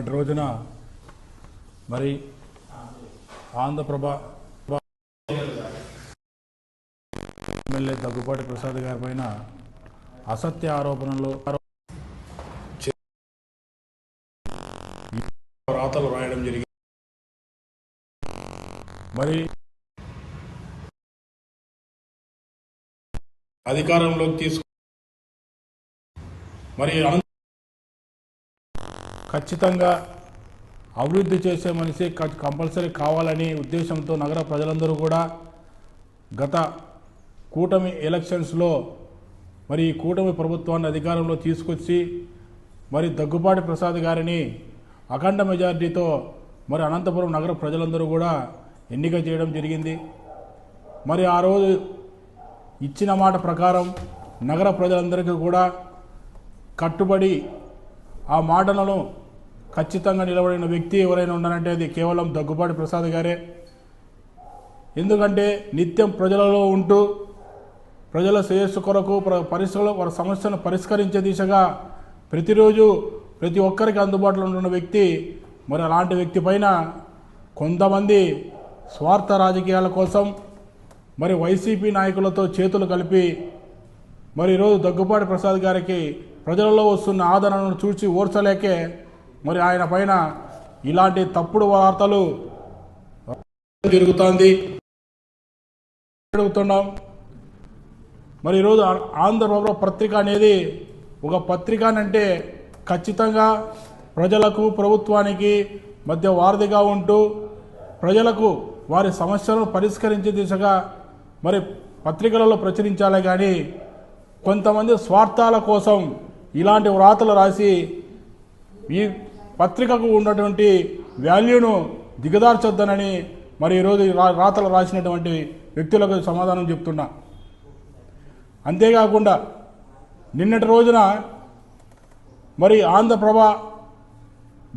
మొన్నటి రోజున మరి ఆంధ్రప్రభ ఎమ్మెల్యే దగ్గుపాటి ప్రసాద్ గారి పైన అసత్య ఆరోపణలు రాతలు రాయడం జరిగింది. మరి అధికారంలోకి తీసుకు మరి ఖచ్చితంగా అభివృద్ధి చేసే మనిషి క- కంపల్సరీ కావాలని ఉద్దేశంతో నగర ప్రజలందరూ కూడా గత కూటమి ఎలక్షన్స్లో మరి ఈ కూటమి ప్రభుత్వాన్ని అధికారంలో తీసుకొచ్చి మరి దగ్గుపాటి ప్రసాద్ గారిని అఖండ మెజార్టీతో మరి అనంతపురం నగర ప్రజలందరూ కూడా ఎన్నిక చేయడం జరిగింది. మరి ఆ రోజు ఇచ్చిన మాట ప్రకారం నగర ప్రజలందరికీ కూడా కట్టుబడి ఆ మాటలను ఖచ్చితంగా నిలబడిన వ్యక్తి ఎవరైనా ఉన్నారంటే అది కేవలం దగ్గుబాటి ప్రసాద్ గారే. ఎందుకంటే నిత్యం ప్రజలలో ఉంటూ ప్రజల శ్రేయస్సు కొరకు పరిస్థితులు వారి సమస్యను పరిష్కరించే దిశగా ప్రతిరోజు ప్రతి ఒక్కరికి అందుబాటులో ఉంటున్న వ్యక్తి మరి అలాంటి వ్యక్తి పైన కొంతమంది స్వార్థ రాజకీయాల కోసం మరి వైసీపీ నాయకులతో చేతులు కలిపి మరి ఈరోజు దగ్గుపాటి ప్రసాద్ గారికి ప్రజలలో వస్తున్న ఆదరణను చూసి ఓర్చలేకే మరి ఆయన పైన ఇలాంటి తప్పుడు వార్తలు జరుగుతోంది అడుగుతున్నాం మరి ఈరోజు ఆ- ఆంధ్రప్రభ పత్రిక అనేది ఒక పత్రిక అంటే ఖచ్చితంగా ప్రజలకు ప్రభుత్వానికి మధ్య వారధిగా ఉంటూ ప్రజలకు వారి సమస్యలను పరిష్కరించే దిశగా మరి పత్రికలలో ప్రచురించాలే కానీ కొంతమంది స్వార్థాల కోసం ఇలాంటి వ్రాతలు రాసి ఈ పత్రికకు ఉన్నటువంటి వాల్యూను దిగదార్చొద్దనని మరి ఈరోజు రాతలు రాసినటువంటి వ్యక్తులకు సమాధానం చెప్తున్నా. అంతేకాకుండా నిన్నటి రోజున మరి ఆంధ్రప్రభ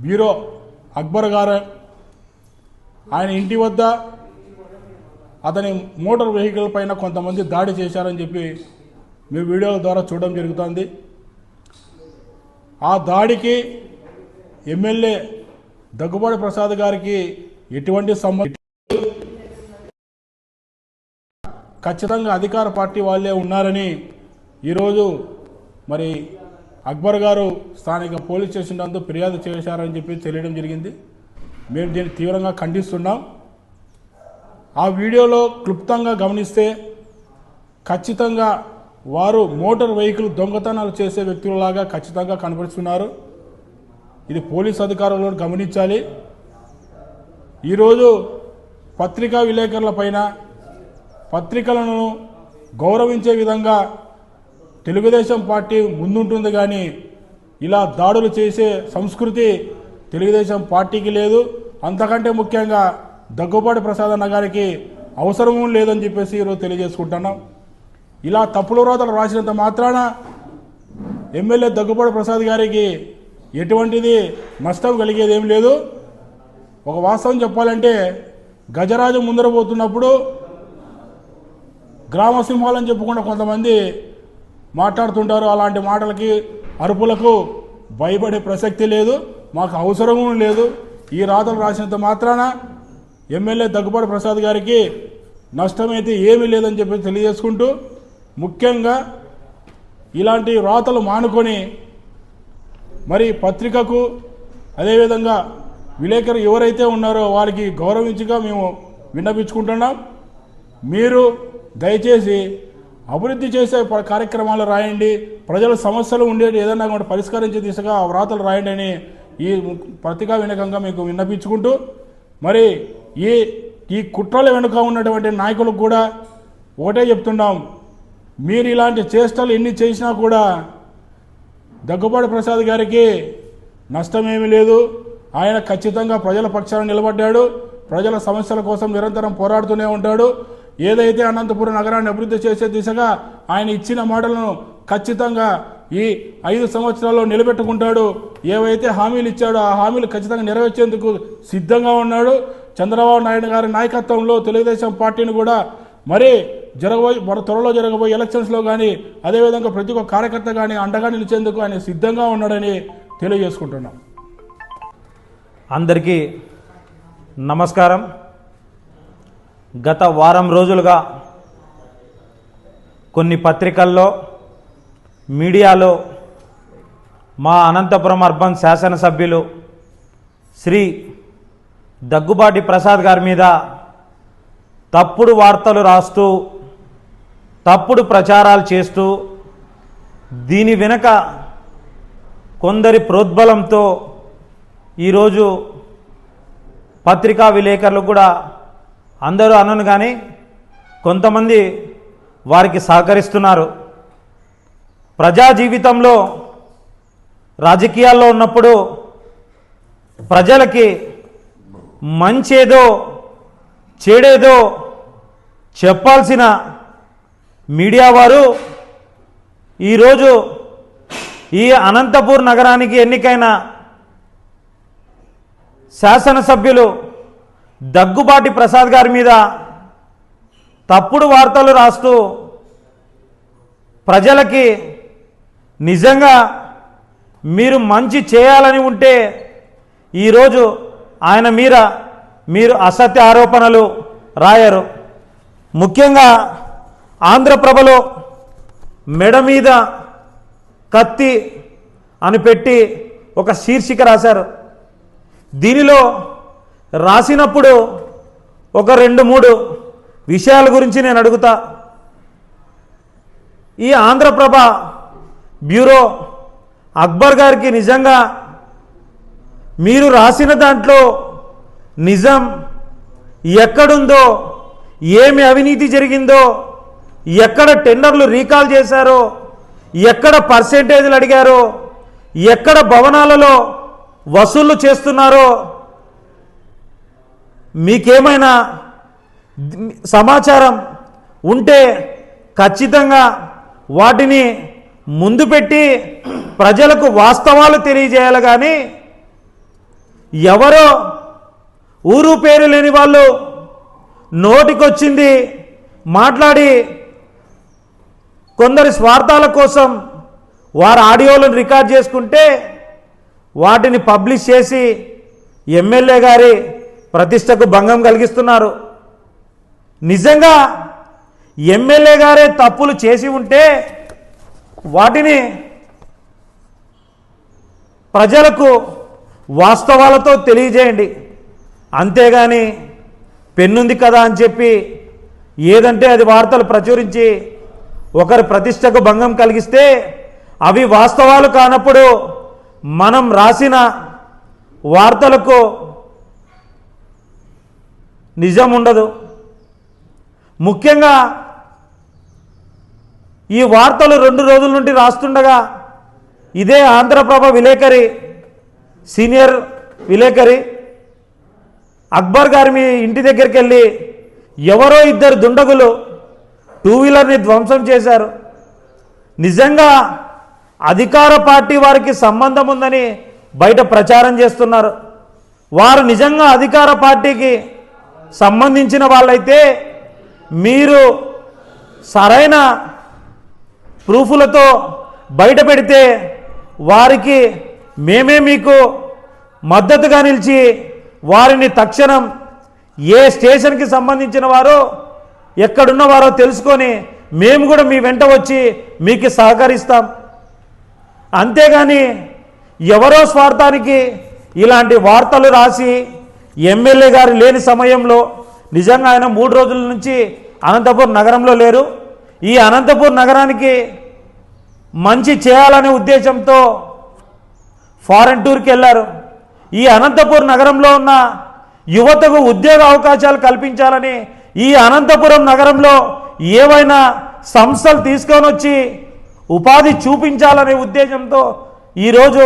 బ్యూరో అక్బర్ గారు ఆయన ఇంటి వద్ద అతని మోటార్ వెహికల్ పైన కొంతమంది దాడి చేశారని చెప్పి మీ వీడియోల ద్వారా చూడడం జరుగుతుంది. ఆ దాడికి ఎమ్మెల్యే దగ్గుబాటి ప్రసాద్ గారికి ఎటువంటి సంబంధం ఖచ్చితంగా అధికార పార్టీ వాళ్ళే ఉన్నారని ఈరోజు మరి అక్బర్ గారు స్థానిక పోలీస్ స్టేషన్ నందు ఫిర్యాదు చేశారని చెప్పి తెలియడం జరిగింది. మేము దీన్ని తీవ్రంగా ఖండిస్తున్నాం. ఆ వీడియోలో క్లుప్తంగా గమనిస్తే ఖచ్చితంగా వారు మోటార్ వెహికల్ దొంగతనాలు చేసే వ్యక్తులలాగా ఖచ్చితంగా కనపడుతున్నారు ఇది పోలీస్ అధికారులు గమనించాలి. ఈరోజు పత్రికా విలేకరుల పైన పత్రికలను గౌరవించే విధంగా తెలుగుదేశం పార్టీ ముందుంటుంది కానీ ఇలా దాడులు చేసే సంస్కృతి తెలుగుదేశం పార్టీకి లేదు. అంతకంటే ముఖ్యంగా దగ్గుబాటి ప్రసాద్ అన్న గారికి అవసరమూ లేదని చెప్పేసి ఈరోజు తెలియజేసుకుంటున్నాం. ఇలా తప్పుల రాతలు రాసినంత మాత్రాన ఎమ్మెల్యే దగ్గుబాటి ప్రసాద్ గారికి ఎటువంటిది నష్టం కలిగేది ఏం లేదు. ఒక వాస్తవం చెప్పాలంటే గజరాజు ముందర పోతున్నప్పుడు గ్రామ సింహాలని చెప్పుకుంటే కొంతమంది మాట్లాడుతుంటారు. అలాంటి మాటలకి అరుపులకు భయపడే ప్రసక్తి లేదు. మాకు అవసరము లేదు. ఈ రాతలు రాసినంత మాత్రాన ఎమ్మెల్యే దగ్గుపాటి ప్రసాద్ గారికి నష్టమైతే ఏమీ లేదని చెప్పి తెలియజేసుకుంటూ ముఖ్యంగా ఇలాంటి రాతలు మానుకొని మరి పత్రికకు అదేవిధంగా విలేకరు ఎవరైతే ఉన్నారో వారికి గౌరవించగా మేము విన్నపించుకుంటున్నాం. మీరు దయచేసి అభివృద్ధి చేసే ప- కార్యక్రమాలు రాయండి. ప్రజల సమస్యలు ఉండేవి ఏదైనా కూడా పరిష్కరించే దిశగా వ్రాతలు రాయండి అని ఈ పత్రికా వినకంగా మీకు విన్నపించుకుంటూ మరి ఈ ఈ కుట్రల వెనుక ఉన్నటువంటి నాయకులకు కూడా ఒకటే చెప్తున్నాం. మీరు ఇలాంటి చేష్టలు ఎన్ని చేసినా కూడా దగ్గుబాటి ప్రసాద్ గారికి నష్టమేమీ లేదు. ఆయన ఖచ్చితంగా ప్రజల పక్షాన నిలబడ్డాడు. ప్రజల సమస్యల కోసం నిరంతరం పోరాడుతూనే ఉంటాడు. ఏదైతే అనంతపురం నగరాన్ని అభివృద్ధి చేసే దిశగా ఆయన ఇచ్చిన మాటలను ఖచ్చితంగా ఈ ఐదు సంవత్సరాల్లో నిలబెట్టుకుంటాడు. ఏవైతే హామీలు ఇచ్చాడో ఆ హామీలు ఖచ్చితంగా నెరవేర్చేందుకు సిద్ధంగా ఉన్నాడు. చంద్రబాబు నాయుడు గారి నాయకత్వంలో తెలుగుదేశం పార్టీని కూడా మరి జరగబోయే మన త్వరలో జరగబోయే ఎలక్షన్స్లో కానీ అదేవిధంగా ప్రతి ఒక్క కార్యకర్త కానీ అండగా నిలిచేందుకు ఆయన సిద్ధంగా ఉన్నాడని తెలియజేసుకుంటున్నాం. అందరికీ నమస్కారం. గత వారం రోజులుగా కొన్ని పత్రికల్లో మీడియాలో మా అనంతపురం అర్బన్ శాసనసభ్యులు శ్రీ దగ్గుబాటి ప్రసాద్ గారి మీద తప్పుడు వార్తలు రాస్తూ తప్పుడు ప్రచారాలు చేస్తూ దీని వెనుక కొందరి ప్రోద్బలంతో ఈరోజు పత్రికా విలేకరులు కూడా అందరూ అనను కానీ కొంతమంది వారికి సహకరిస్తున్నారు. ప్రజా జీవితంలో రాజకీయాల్లో ఉన్నప్పుడు ప్రజలకి మంచేదో చెడేదో చెప్పాల్సిన మీడియా వారు ఈరోజు ఈ అనంతపూర్ నగరానికి ఎన్నికైన శాసనసభ్యులు దగ్గుబాటి ప్రసాద్ గారి మీద తప్పుడు వార్తలు రాస్తూ ప్రజలకి నిజంగా మీరు మంచి చేయాలని ఉంటే ఈరోజు ఆయన మీద మీరు అసత్య ఆరోపణలు రాయరు. ముఖ్యంగా ఆంధ్రప్రభలో మెడ మీద కత్తి అని పెట్టి ఒక శీర్షిక రాశారు. దీనిలో రాసినప్పుడు ఒక రెండు మూడు విషయాల గురించి నేను అడుగుతా. ఈ ఆంధ్రప్రభ బ్యూరో అక్బర్ గారికి నిజంగా మీరు రాసిన దాంట్లో నిజం ఎక్కడుందో ఏమి అవినీతి జరిగిందో ఎక్కడ టెండర్లు రీకాల్ చేశారో ఎక్కడ పర్సెంటేజ్లు అడిగారో ఎక్కడ భవనాలలో వసూళ్ళు చేస్తున్నారో మీకేమైనా సమాచారం ఉంటే ఖచ్చితంగా వాటిని ముందు పెట్టి ప్రజలకు వాస్తవాలు తెలియజేయాలి. కానీ ఎవరో ఊరు పేరు లేని వాళ్ళు నోటికొచ్చింది మాట్లాడి కొందరి స్వార్థాల కోసం వారి ఆడియోలను రికార్డ్ చేసుకుంటే వాటిని పబ్లిష్ చేసి ఎమ్మెల్యే గారి ప్రతిష్టకు భంగం కలిగిస్తున్నారు. నిజంగా ఎమ్మెల్యే గారే తప్పులు చేసి ఉంటే వాటిని ప్రజలకు వాస్తవాలతో తెలియజేయండి. అంతేగాని పెన్నుంది కదా అని చెప్పి ఏదంటే అది వార్తలు ప్రచురించి ఒకరి ప్రతిష్టకు భంగం కలిగిస్తే అవి వాస్తవాలు కానప్పుడు మనం రాసిన వార్తలకు నిజం ఉండదు ముఖ్యంగా ఈ వార్తలు రెండు రోజుల నుండి రాస్తుండగా ఇదే ఆంధ్రప్రభ విలేకరి సీనియర్ విలేకరి అక్బర్ గారి మీ ఇంటి దగ్గరికి వెళ్ళి ఎవరో ఇద్దరు దుండగులు టూ వీలర్ని ధ్వంసం చేశారు. నిజంగా అధికార పార్టీ వారికి సంబంధం ఉందని బయట ప్రచారం చేస్తున్నారు. వారు నిజంగా అధికార పార్టీకి సంబంధించిన వాళ్ళైతే మీరు సరైన ప్రూఫులతో బయట పెడితే వారికి మేమే మీకు మద్దతుగా నిలిచి వారిని తక్షణం ఏ స్టేషన్కి సంబంధించిన వారో ఎక్కడున్నవారో తెలుసుకొని మేము కూడా మీ వెంట వచ్చి మీకు సహకరిస్తాం. అంతేగాని ఎవరో స్వార్థానికి ఇలాంటి వార్తలు రాసి ఎమ్మెల్యే గారు లేని సమయంలో నిజంగా ఆయన మూడు రోజుల నుంచి అనంతపూర్ నగరంలో లేరు. ఈ అనంతపూర్ నగరానికి మంచి చేయాలనే ఉద్దేశంతో ఫారెన్ టూర్కి వెళ్ళారు. ఈ అనంతపూర్ నగరంలో ఉన్న యువతకు ఉద్యోగ అవకాశాలు కల్పించాలని ఈ అనంతపురం నగరంలో ఏవైనా సంస్థలు తీసుకొని వచ్చి ఉపాధి చూపించాలనే ఉద్దేశంతో ఈరోజు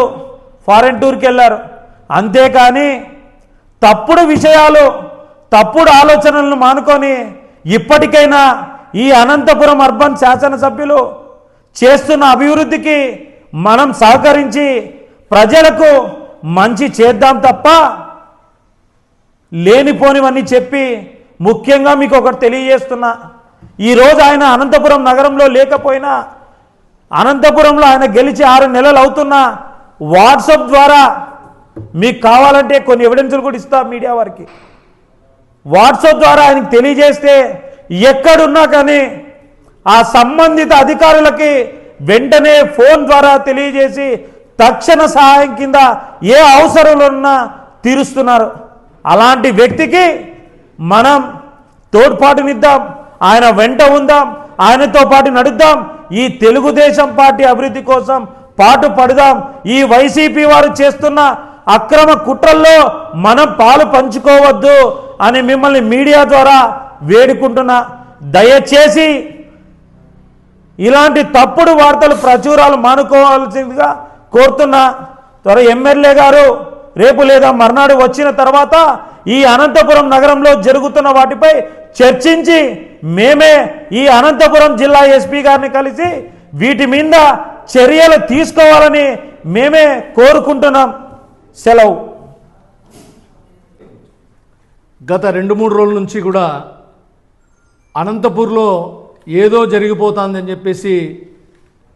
ఫారెన్ టూర్కి వెళ్ళారు. అంతేకాని తప్పుడు విషయాలు తప్పుడు ఆలోచనలను మానుకొని ఇప్పటికైనా ఈ అనంతపురం అర్బన్ శాసనసభ్యులు చేస్తున్న అభివృద్ధికి మనం సహకరించి ప్రజలకు మంచి చేద్దాం తప్ప లేనిపోనివన్నీ చెప్పి ముఖ్యంగా మీకు ఒకటి తెలియజేస్తున్నా. ఈరోజు ఆయన అనంతపురం నగరంలో లేకపోయినా అనంతపురంలో ఆయన గెలిచి ఆరు నెలలు అవుతున్నా వాట్సాప్ ద్వారా మీకు కావాలంటే కొన్ని ఎవిడెన్సులు కూడా ఇస్తా మీడియా వారికి. వాట్సాప్ ద్వారా ఆయనకు తెలియజేస్తే ఎక్కడున్నా కానీ ఆ సంబంధిత అధికారులకి వెంటనే ఫోన్ ద్వారా తెలియజేసి తక్షణ సహాయం కింద ఏ అవసరంలో ఉన్నా తీరుస్తున్నారు. అలాంటి వ్యక్తికి మనం తోడ్పాటునిద్దాం ఆయన వెంట ఉందాం ఆయనతో పాటు నడుద్దాం. ఈ తెలుగుదేశం పార్టీ అభివృద్ధి కోసం పాటు పడుదాం ఈ వైసీపీ వారు చేస్తున్న అక్రమ కుట్రల్లో మనం పాలు పంచుకోవద్దు అని మిమ్మల్ని మీడియా ద్వారా వేడుకుంటున్నా. దయచేసి ఇలాంటి తప్పుడు వార్తలు ప్రచురాలు మానుకోవాల్సిందిగా కోరుతున్నా. త్వర ఎమ్మెల్యే గారు రేపు లేదా మర్నాడు వచ్చిన తర్వాత ఈ అనంతపురం నగరంలో జరుగుతున్న వాటిపై చర్చించి మేమే ఈ అనంతపురం జిల్లా ఎస్పీ గారిని కలిసి వీటి మీద చర్యలు తీసుకోవాలని మేమే కోరుకుంటున్నాం. సెలవు. గత రెండు మూడు రోజుల నుంచి కూడా అనంతపూర్లో ఏదో జరిగిపోతుందని చెప్పేసి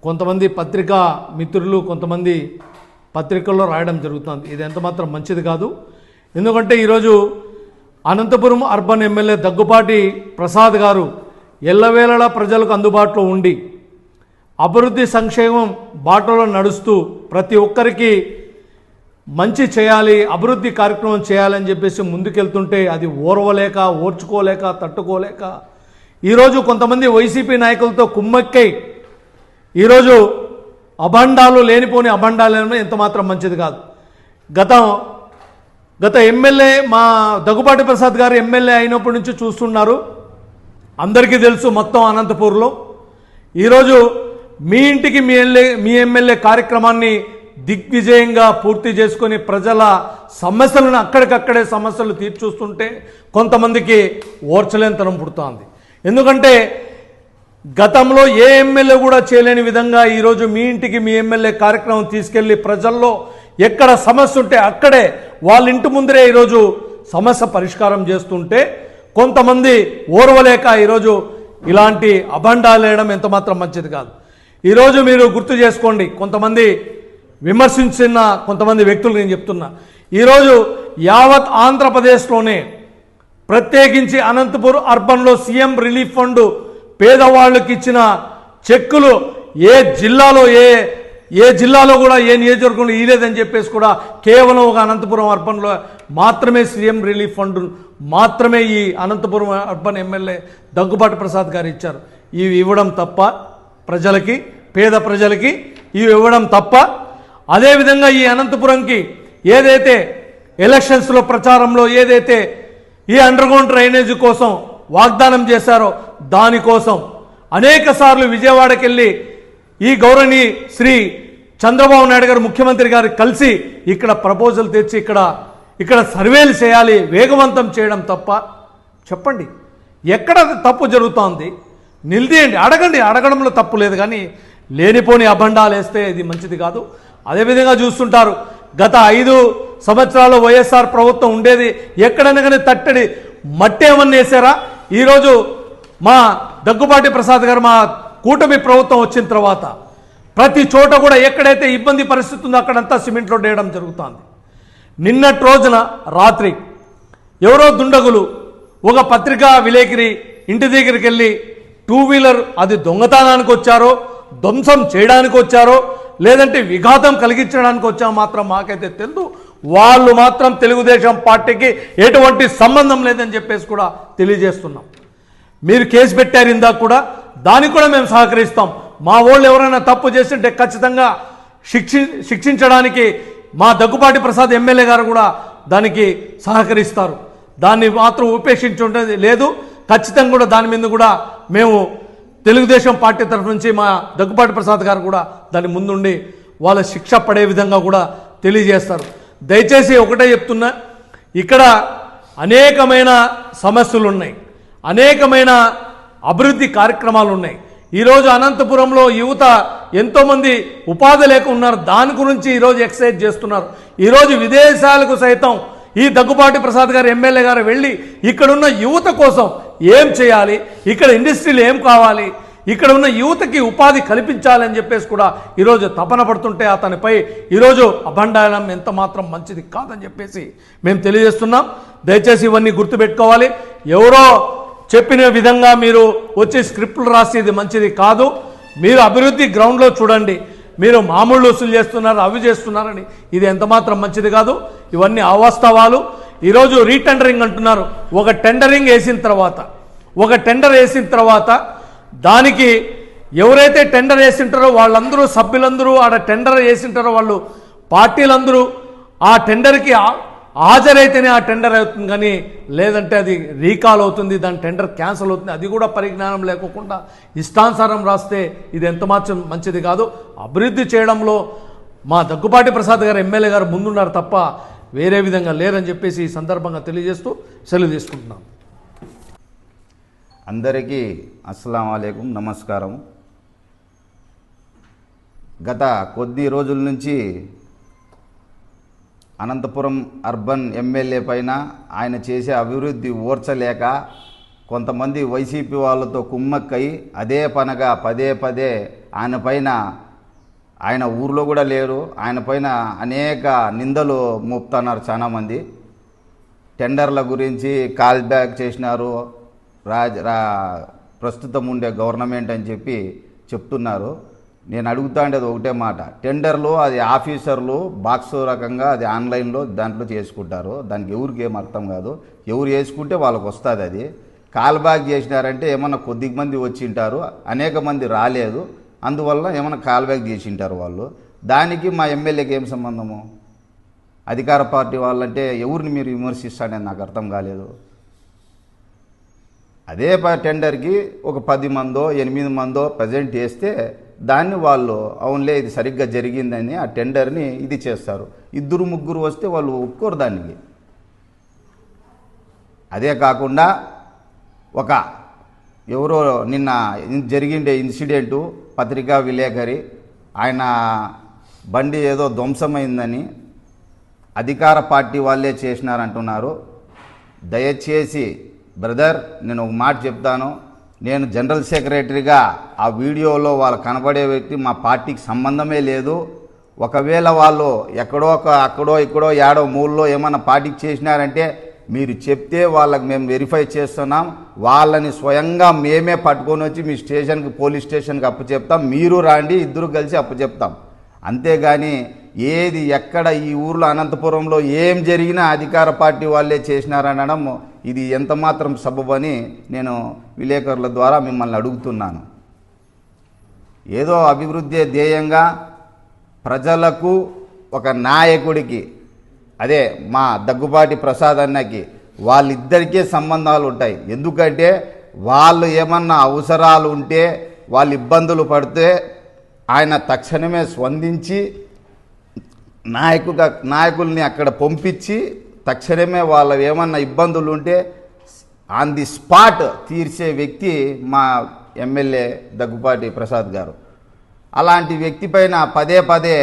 కొంతమంది పత్రికా మిత్రులు కొంతమంది పత్రికల్లో రాయడం జరుగుతుంది. ఇది ఎంత మాత్రం మంచిది కాదు. ఎందుకంటే ఈరోజు అనంతపురం అర్బన్ ఎమ్మెల్యే దగ్గుపాటి ప్రసాద్ గారు ఎల్లవేళలా ప్రజలకు అందుబాటులో ఉండి అభివృద్ధి సంక్షేమం బాటలో నడుస్తూ ప్రతి ఒక్కరికి మంచి చేయాలి అభివృద్ధి కార్యక్రమం చేయాలని చెప్పేసి ముందుకెళ్తుంటే అది ఓర్వలేక ఓర్చుకోలేక తట్టుకోలేక ఈరోజు కొంతమంది వైసీపీ నాయకులతో కుమ్మక్కై ఈరోజు అభండాలు లేనిపోని అభండాలు ఎంత మాత్రం మంచిది కాదు. గత గత ఎమ్మెల్యే మా దగ్గుపాటి ప్రసాద్ గారు ఎమ్మెల్యే అయినప్పటి నుంచి చూస్తున్నారు. అందరికీ తెలుసు మొత్తం అనంతపూర్లో. ఈరోజు మీ ఇంటికి మీ ఎమ్మెల్యే మీ ఎమ్మెల్యే కార్యక్రమాన్ని దిగ్విజయంగా పూర్తి చేసుకొని ప్రజల సమస్యలను అక్కడికక్కడే సమస్యలు తీర్చూస్తుంటే కొంతమందికి ఓర్చలేనితనం పుడుతోంది. ఎందుకంటే గతంలో ఏ ఎమ్మెల్యే కూడా చేయలేని విధంగా ఈరోజు మీ ఇంటికి మీ ఎమ్మెల్యే కార్యక్రమం తీసుకెళ్ళి ప్రజల్లో ఎక్కడ సమస్య ఉంటే అక్కడే వాళ్ళ ఇంటి ముందరే ఈరోజు సమస్య పరిష్కారం చేస్తుంటే కొంతమంది ఓర్వలేక ఈరోజు ఇలాంటి అభండాలు వేయడం ఎంత మాత్రం మంచిది కాదు. ఈరోజు మీరు గుర్తు చేసుకోండి కొంతమంది విమర్శించిన కొంతమంది వ్యక్తులు నేను చెప్తున్నా. ఈరోజు యావత్ ఆంధ్రప్రదేశ్లోనే ప్రత్యేకించి అనంతపూర్ అర్బన్లో సీఎం రిలీఫ్ ఫండ్ పేదవాళ్ళకి ఇచ్చిన చెక్కులు ఏ జిల్లాలో ఏ ఏ జిల్లాలో కూడా ఏ నియోజకవర్గంలో ఇలేదని చెప్పేసి కూడా కేవలం ఒక అనంతపురం అర్బన్లో మాత్రమే సీఎం రిలీఫ్ ఫండ్ మాత్రమే ఈ అనంతపురం అర్బన్ ఎమ్మెల్యే దగ్గుబాటి ప్రసాద్ గారు ఇచ్చారు. ఇవి ఇవ్వడం తప్ప ప్రజలకి పేద ప్రజలకి ఇవి ఇవ్వడం తప్ప అదేవిధంగా ఈ అనంతపురంకి ఏదైతే ఎలక్షన్స్లో ప్రచారంలో ఏదైతే ఈ అండర్గ్రౌండ్ డ్రైనేజ్ కోసం వాగ్దానం చేశారో దానికోసం అనేక సార్లు విజయవాడకి వెళ్ళి ఈ గౌరవని శ్రీ చంద్రబాబు నాయుడు గారు ముఖ్యమంత్రి గారు కలిసి ఇక్కడ ప్రపోజల్ తెచ్చి ఇక్కడ ఇక్కడ సర్వేలు చేయాలి వేగవంతం చేయడం తప్ప చెప్పండి. ఎక్కడ తప్పు జరుగుతోంది? నిలిదేయండి అడగండి. అడగడంలో తప్పు లేదు కానీ లేనిపోని అభండాలు వేస్తే ఇది మంచిది కాదు. అదేవిధంగా చూస్తుంటారు గత ఐదు సంవత్సరాలు వైఎస్ఆర్ ప్రభుత్వం ఉండేది ఎక్కడైనా కానీ తట్టడి మట్టి ఏమన్నా వేసారా? ఈరోజు మా దగ్గుబాటి ప్రసాద్ గారు మా కూటమి ప్రభుత్వం వచ్చిన తర్వాత ప్రతి చోట కూడా ఎక్కడైతే ఇబ్బంది పరిస్థితి ఉందో అక్కడంతా సిమెంట్లో వేయడం జరుగుతుంది. నిన్నటి రోజున రాత్రి ఎవరో దుండగులు ఒక పత్రికా విలేకరి ఇంటి దగ్గరికి వెళ్ళి టూ వీలర్ అది దొంగతనానికి వచ్చారో ధ్వంసం చేయడానికి వచ్చారో లేదంటే విఘాతం కలిగించడానికి వచ్చా మాత్రం మాకైతే తెలుసు వాళ్ళు మాత్రం తెలుగుదేశం పార్టీకి ఎటువంటి సంబంధం లేదని చెప్పేసి కూడా తెలియజేస్తున్నాం. మీరు కేసు పెట్టారు ఇందాక కూడా దానికి కూడా మేము సహకరిస్తాం. మా వాళ్ళు ఎవరైనా తప్పు చేస్తుంటే ఖచ్చితంగా శిక్షి శిక్షించడానికి మా దగ్గుపాటి ప్రసాద్ ఎమ్మెల్యే గారు కూడా దానికి సహకరిస్తారు. దాన్ని మాత్రం ఉపేక్షించుంటే లేదు. ఖచ్చితంగా కూడా దాని మీద కూడా మేము తెలుగుదేశం పార్టీ తరఫు నుంచి మా దగ్గుపాటి ప్రసాద్ గారు కూడా దాని ముందుండి వాళ్ళ శిక్ష పడే విధంగా కూడా తెలియజేస్తారు. దయచేసి ఒకటే చెప్తున్నా ఇక్కడ అనేకమైన సమస్యలు ఉన్నాయి అనేకమైన అభివృద్ధి కార్యక్రమాలు ఉన్నాయి ఈరోజు అనంతపురంలో యువత ఎంతోమంది ఉపాధి లేకున్నారు దాని గురించి ఈరోజు ఎక్సైజ్ చేస్తున్నారు. ఈరోజు విదేశాలకు సైతం ఈ దగ్గుబాటి ప్రసాద్ గారు ఎమ్మెల్యే గారు వెళ్ళి ఇక్కడున్న యువత కోసం ఏం చేయాలి? ఇక్కడ ఇండస్ట్రీలు ఏం కావాలి? ఇక్కడ ఉన్న యువతకి ఉపాధి కల్పించాలని చెప్పేసి కూడా ఈరోజు తపన పడుతుంటే అతనిపై ఈరోజు అభండాయనం ఎంత మాత్రం మంచిది కాదని చెప్పేసి మేము తెలియజేస్తున్నాం. దయచేసి ఇవన్నీ గుర్తుపెట్టుకోవాలి. ఎవరో చెప్పిన విధంగా మీరు వచ్చి స్క్రిప్ట్లు రాసేది మంచిది కాదు. మీరు అభివృద్ధి గ్రౌండ్లో చూడండి. మీరు మామూలు వసూలు చేస్తున్నారు అవి చేస్తున్నారని. ఇది ఎంతమాత్రం మంచిది కాదు. ఇవన్నీ అవాస్తవాలు. ఈరోజు రీటెండరింగ్ అంటున్నారు. ఒక టెండరింగ్ వేసిన తర్వాత ఒక టెండర్ వేసిన తర్వాత దానికి ఎవరైతే టెండర్ వేసింటారో వాళ్ళందరూ సభ్యులందరూ ఆడ టెండర్ వేసింటారో వాళ్ళు పార్టీలందరూ ఆ టెండర్కి హాజరైతేనే ఆ టెండర్ అవుతుంది కానీ లేదంటే అది రీకాల్ అవుతుంది దాని టెండర్ క్యాన్సిల్ అవుతుంది. అది కూడా పరిజ్ఞానం లేకుండా ఇష్టానుసారం రాస్తే ఇది ఎంత మాత్రం మంచిది కాదు. అభివృద్ధి చేయడంలో మా దగ్గుపాటి ప్రసాద్ గారు ఎమ్మెల్యే గారు ముందున్నారు తప్ప వేరే విధంగా లేరని చెప్పేసి ఈ సందర్భంగా తెలియజేస్తూ సెలవు తీసుకుంటున్నాం. అందరికీ అస్సలం వాలేకుం నమస్కారం. గత కొద్ది రోజుల నుంచి అనంతపురం అర్బన్ ఎమ్మెల్యే పైన ఆయన చేసే అభివృద్ధి ఓర్చలేక కొంతమంది వైసీపీ వాళ్ళతో కుమ్మక్కై అదే పనగా పదే పదే ఆయన పైన ఆయన ఊర్లో కూడా లేరు. ఆయన పైన అనేక నిందలు మోపుతున్నారు చాలామంది. టెండర్ల గురించి కాల్ బ్యాక్ చేసినారు. రాజ్ రా ప్రస్తుతం ఉండే గవర్నమెంట్ అని చెప్పి చెప్తున్నారు. నేను అడుగుతా ఉండేది ఒకటే మాట. టెండర్లు అది ఆఫీసర్లు బాక్స్ రకంగా అది ఆన్లైన్లో దాంట్లో చేసుకుంటారు. దానికి ఎవరికి ఏం అర్థం కాదు. ఎవరు వేసుకుంటే వాళ్ళకి వస్తుంది అది. కాల్ బ్యాక్ చేసినారంటే ఏమన్నా కొద్ది మంది వచ్చింటారు అనేక మంది రాలేదు. అందువల్ల ఏమన్నా కాల్ బ్యాక్ చేసింటారు వాళ్ళు. దానికి మా ఎమ్మెల్యేకి ఏం సంబంధము? అధికార పార్టీ వాళ్ళంటే ఎవరిని మీరు విమర్శిస్తాడని నాకు అర్థం కాలేదు. అదే ప- టెండర్కి ఒక పది మందో ఎనిమిది మందో ప్రజెంట్ చేస్తే దాన్ని వాళ్ళు అవునులే ఇది సరిగ్గా జరిగిందని ఆ టెండర్ని ఇది చేస్తారు. ఇద్దరు ముగ్గురు వస్తే వాళ్ళు ఒప్పుకోరు దానికి. అదే కాకుండా ఒక ఎవరో నిన్న జరిగిండే ఇన్సిడెంటు పత్రికా విలేకరి ఆయన బండి ఏదో ధ్వంసమైందని అధికార పార్టీ వాళ్ళే చేసినారంటున్నారు. దయచేసి బ్రదర్ నేను ఒక మాట చెప్తాను. నేను జనరల్ సెక్రటరీగా ఆ వీడియోలో వాళ్ళు కనబడే వ్యక్తి మా పార్టీకి సంబంధమే లేదు. ఒకవేళ వాళ్ళు ఎక్కడో ఒక అక్కడో ఇక్కడో ఏడో మూలలో ఏమన్నా పార్టీకి చేసినారంటే మీరు చెప్తే వాళ్ళకి మేము వెరిఫై చేస్తున్నాం. వాళ్ళని స్వయంగా మేమే పట్టుకొని వచ్చి మీ స్టేషన్కి పోలీస్ స్టేషన్కి అప్పచెప్తాం మీరు రాండి ఇద్దరు కలిసి అప్పచెప్తాం అంతేగాని ఏది ఎక్కడ ఈ ఊర్లో అనంతపురంలో ఏం జరిగినా అధికార పార్టీ వాళ్ళే చేసినారనడం ఇది ఎంత మాత్రం సబబని నేను విలేకరుల ద్వారా మిమ్మల్ని అడుగుతున్నాను. ఏదో అభివృద్ధి ధ్యేయంగా ప్రజలకు ఒక నాయకుడికి అదే మా దగ్గుబాటి ప్రసాద్ అన్నకి వాళ్ళిద్దరికీ సంబంధాలు ఉంటాయి. ఎందుకంటే వాళ్ళు ఏమన్నా అవసరాలు ఉంటే వాళ్ళు ఇబ్బందులు పడితే ఆయన తక్షణమే స్పందించి నాయకుగా నాయకుల్ని అక్కడ పంపించి తక్షణమే వాళ్ళ ఏమన్నా ఇబ్బందులు ఉంటే ఆన్ ది స్పాట్ తీర్చే వ్యక్తి మా ఎమ్మెల్యే దగ్గుపాటి ప్రసాద్ గారు. అలాంటి వ్యక్తి పైన పదే పదే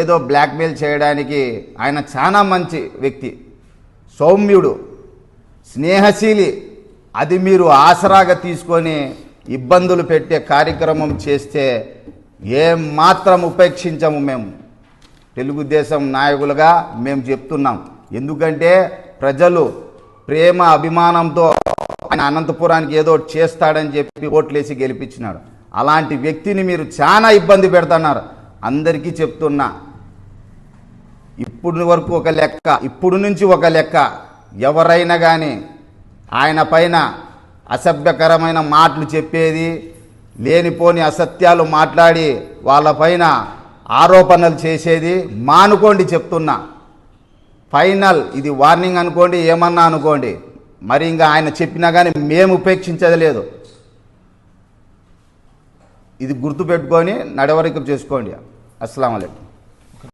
ఏదో బ్లాక్మెయిల్ చేయడానికి ఆయన చాలా మంచి వ్యక్తి. సౌమ్యుడు స్నేహశీలి అది మీరు ఆసరాగా తీసుకొని ఇబ్బందులు పెట్టే కార్యక్రమం చేస్తే ఏం మాత్రం ఉపేక్షించము మేము. తెలుగుదేశం నాయకులుగా మేము చెప్తున్నాం. ఎందుకంటే ప్రజలు ప్రేమ అభిమానంతో ఆయన అనంతపురానికి ఏదో చేస్తాడని చెప్పి ఓట్లేసి గెలిపించినాడు. అలాంటి వ్యక్తిని మీరు చాలా ఇబ్బంది పెడుతున్నారు. అందరికీ చెప్తున్నా ఇప్పుడు వరకు ఒక లెక్క ఇప్పుడు నుంచి ఒక లెక్క ఎవరైనా కానీ ఆయన పైన అసభ్యకరమైన మాటలు చెప్పేది లేనిపోని అసత్యాలు మాట్లాడి వాళ్ళపైన ఆరోపణలు చేసేది మానుకోండి చెప్తున్నా. ఫైనల్. ఇది వార్నింగ్ అనుకోండి ఏమన్నా అనుకోండి. మరి ఇంకా ఆయన చెప్పినా కానీ మేము ఉపేక్షించేది లేదు. ఇది గుర్తుపెట్టుకొని నడవరికం చేసుకోండి. అస్సలం అయికం